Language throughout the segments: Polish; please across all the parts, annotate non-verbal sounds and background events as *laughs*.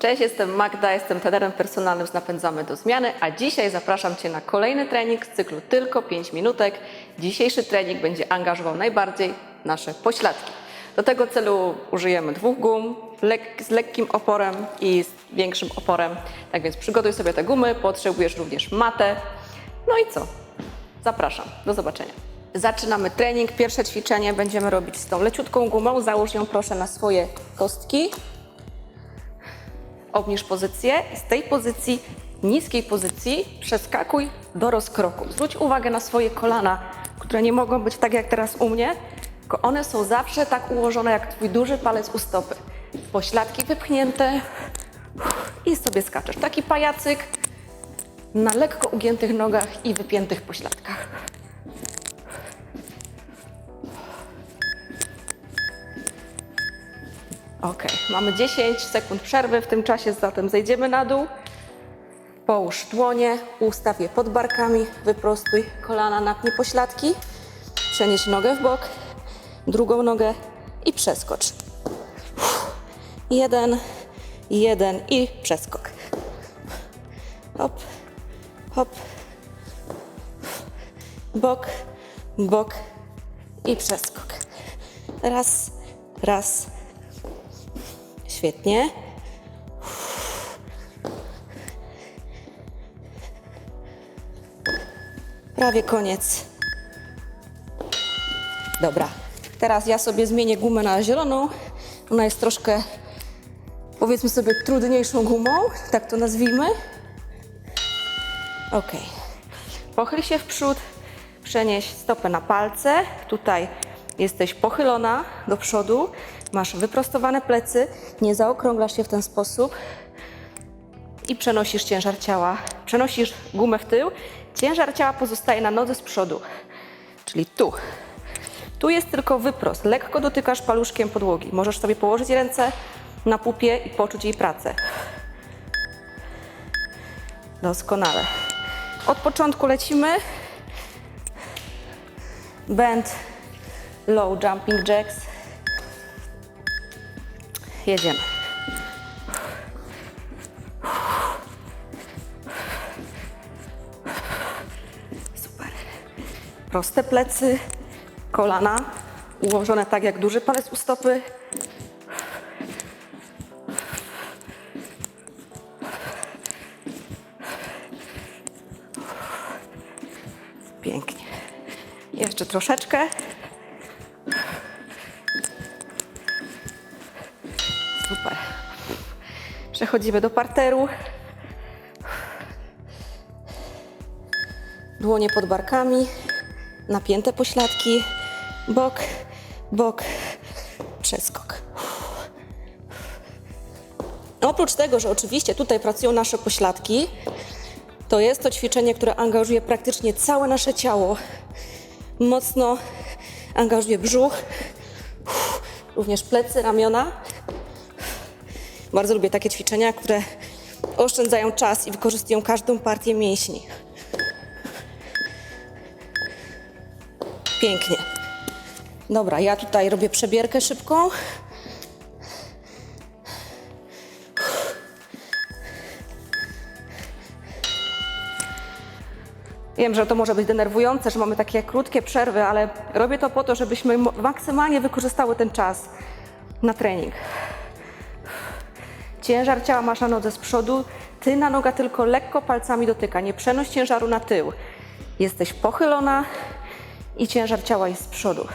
Cześć, jestem Magda, jestem trenerem personalnym z Napędzamy do Zmiany, a dzisiaj zapraszam Cię na kolejny trening z cyklu Tylko 5 minutek. Dzisiejszy trening będzie angażował najbardziej nasze pośladki. Do tego celu użyjemy dwóch gum lek- z lekkim oporem i z większym oporem. Tak więc przygotuj sobie te gumy, potrzebujesz również matę. No i co? Zapraszam, do zobaczenia. Zaczynamy trening. Pierwsze ćwiczenie będziemy robić z tą leciutką gumą. Załóż ją proszę na swoje kostki. Obniż pozycję i z tej pozycji, niskiej pozycji, przeskakuj do rozkroku. Zwróć uwagę na swoje kolana, które nie mogą być tak jak teraz u mnie, tylko one są zawsze tak ułożone jak twój duży palec u stopy. Pośladki wypchnięte i sobie skaczesz. Taki pajacyk na lekko ugiętych nogach i wypiętych pośladkach. Ok, mamy 10 sekund przerwy, w tym czasie zatem zejdziemy na dół. Połóż dłonie, ustaw je pod barkami, wyprostuj kolana, napnij pośladki, przenieś nogę w bok, drugą nogę i przeskocz. Jeden, jeden i przeskok. Hop, hop, bok, bok i przeskok. Raz, raz, Świetnie. Prawie koniec. Dobra. Teraz ja sobie zmienię gumę na zieloną. Ona jest troszkę, powiedzmy sobie, trudniejszą gumą, tak to nazwijmy. Ok. Pochyl się w przód, przenieś stopę na palce. Tutaj jesteś pochylona do przodu, masz wyprostowane plecy, nie zaokrąglasz się w ten sposób i przenosisz ciężar ciała. Przenosisz gumę w tył, ciężar ciała pozostaje na nodze z przodu, czyli tu. Tu jest tylko wyprost, lekko dotykasz paluszkiem podłogi. Możesz sobie położyć ręce na pupie i poczuć jej pracę. Doskonale. Od początku lecimy. Bend, low jumping jacks. Jedziemy. Super. Proste plecy, kolana ułożone tak jak duży palec u stopy. Pięknie. Jeszcze troszeczkę. Przechodzimy do parteru. Dłonie pod barkami, napięte pośladki, bok, bok, przeskok. Oprócz tego, że oczywiście tutaj pracują nasze pośladki, to jest to ćwiczenie, które angażuje praktycznie całe nasze ciało. Mocno angażuje brzuch, również plecy, ramiona. Bardzo lubię takie ćwiczenia, które oszczędzają czas i wykorzystują każdą partię mięśni. Pięknie. Dobra, ja tutaj robię przebierkę szybką. Wiem, że to może być denerwujące, że mamy takie krótkie przerwy, ale robię to po to, żebyśmy maksymalnie wykorzystały ten czas na trening. Ciężar ciała masz na nodze z przodu, tylna noga tylko lekko palcami dotyka. Nie przenoś ciężaru na tył. Jesteś pochylona i ciężar ciała jest z przodu.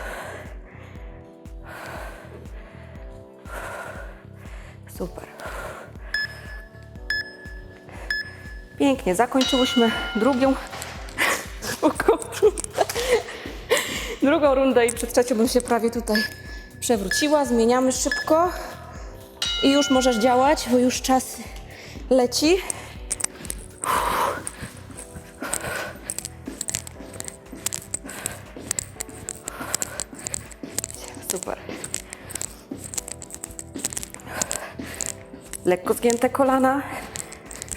Super. Pięknie, zakończyłyśmy drugą, *laughs* drugą rundę. I przed trzecią bym się prawie tutaj przewróciła. Zmieniamy szybko. I już możesz działać, bo już czas leci. Super. Lekko zgięte kolana.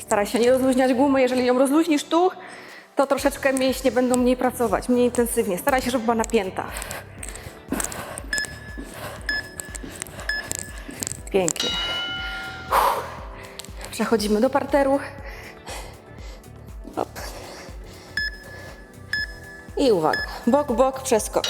Staraj się nie rozluźniać gumy. Jeżeli ją rozluźnisz tu, to troszeczkę mięśnie będą mniej pracować, mniej intensywnie. Staraj się, żeby była napięta. Pięknie. Przechodzimy do parteru. Hop. I uwaga, bok, bok, przeskok.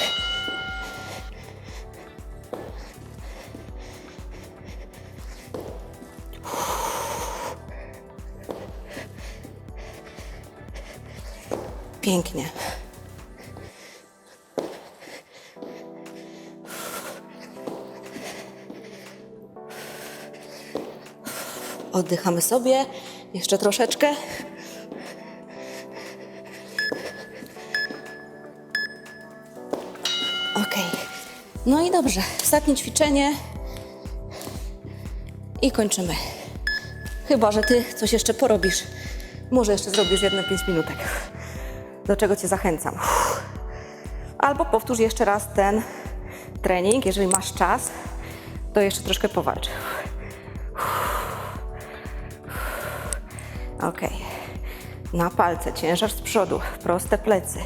Pięknie. Oddychamy sobie. Jeszcze troszeczkę. Ok. No i dobrze. Ostatnie ćwiczenie. I kończymy. Chyba, że ty coś jeszcze porobisz. Może jeszcze zrobisz jedno 5 minutek. Do czego cię zachęcam. Albo powtórz jeszcze raz ten trening, jeżeli masz czas, to jeszcze troszkę powalcz. Ok. Na palce, ciężar z przodu, proste plecy.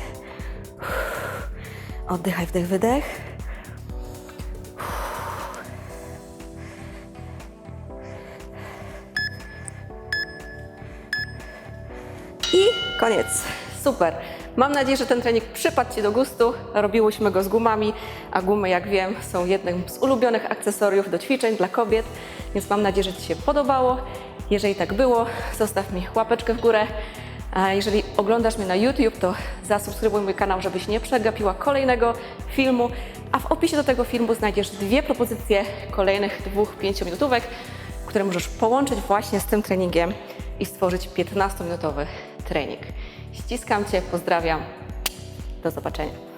Oddychaj, wdech, wydech. I koniec. Super. Mam nadzieję, że ten trening przypadł Ci do gustu. Robiłyśmy go z gumami, a gumy, jak wiem, są jednym z ulubionych akcesoriów do ćwiczeń dla kobiet, więc mam nadzieję, że Ci się podobało. Jeżeli tak było, zostaw mi łapeczkę w górę. Jeżeli oglądasz mnie na YouTube, to zasubskrybuj mój kanał, żebyś nie przegapiła kolejnego filmu. A w opisie do tego filmu znajdziesz dwie propozycje kolejnych dwóch pięciominutówek, które możesz połączyć właśnie z tym treningiem i stworzyć 15-minutowy trening. Ściskam Cię, pozdrawiam. Do zobaczenia.